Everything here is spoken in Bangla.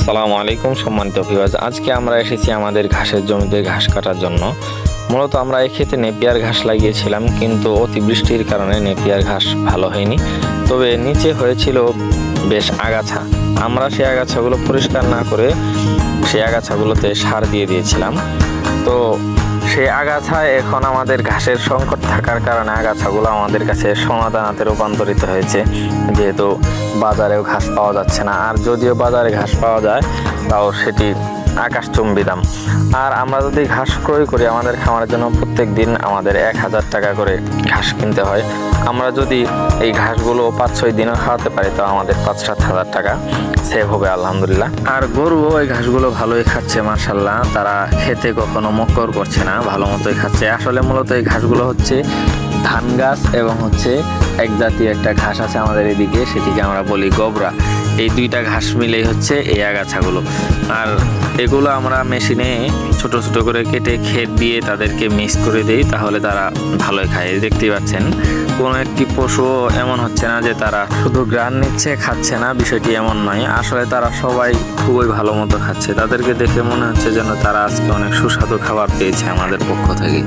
আসসালামু আলাইকুম সম্মানিত ভিউয়ার্স আজকে আমরা এসেছি আমাদের ঘাসের জমিতে ঘাস কাটার জন্য। মূলত আমরা এক্ষেত্রে ক্ষেতে নেপিয়ার ঘাস লাগিয়েছিলাম, কিন্তু অতিবৃষ্টির কারণে নেপিয়ার ঘাস ভালো হয়নি। তবে নিচে হয়েছিল বেশ আগাছা। আমরা সেই আগাছাগুলো পরিষ্কার না করে সেই আগাছাগুলোতে সার দিয়ে দিয়েছিলাম। তো সেই আগাছা এখন আমাদের ঘাসের সংকট থাকার কারণে আগাছাগুলো আমাদের কাছে সমাধানাতে রূপান্তরিত হয়েছে। যেহেতু বাজারেও ঘাস পাওয়া যাচ্ছে না। আর যদিও বাজারে ঘাস পাওয়া যায়, তাও সেটি আকাশচুম্বী দাম আর আমরা যদি ঘাস ক্রয় করি, আমাদের খামারের জন্য প্রত্যেক দিন আমাদের এক হাজার টাকা করে ঘাস কিনতে হয়। আমরা যদি এই ঘাসগুলো পাঁচ ছয় দিনও খাওয়াতে পারি, তো আমাদের পাঁচ সাত হাজার টাকা সেভ হবে, আলহামদুলিল্লাহ। আর গরুও এই ঘাসগুলো ভালোই খাচ্ছে মার্শাল্লাহ তারা খেতে কখনো মক্কর করছে না, ভালো মতোই খাচ্ছে। আসলে মূলত এই ঘাসগুলো হচ্ছে ধান গাছ এবং হচ্ছে এক জাতীয় একটা ঘাস আছে আমাদের এদিকে, সেটিকে আমরা বলি গবরা। এই দুইটা ঘাস মিলেই হচ্ছে এই আগাছাগুলো। আর এগুলো আমরা মেশিনে ছোট ছোট করে কেটে ক্ষেত দিয়ে তাদেরকে মিক্স করে দিই, তাহলে তারা ভালোই খায়। দেখতেই পাচ্ছেন, কোনো একটি পশু এমন হচ্ছে না যে তারা শুধু গ্রান নিচ্ছে, খাচ্ছে না, বিষয়টি এমন নয়। আসলে তারা সবাই খুবই ভালো মতো খাচ্ছে। তাদেরকে দেখে মনে হচ্ছে যেন তারা আজকে অনেক সুস্বাদু খাবার পেয়েছে আমাদের পক্ষ থেকে।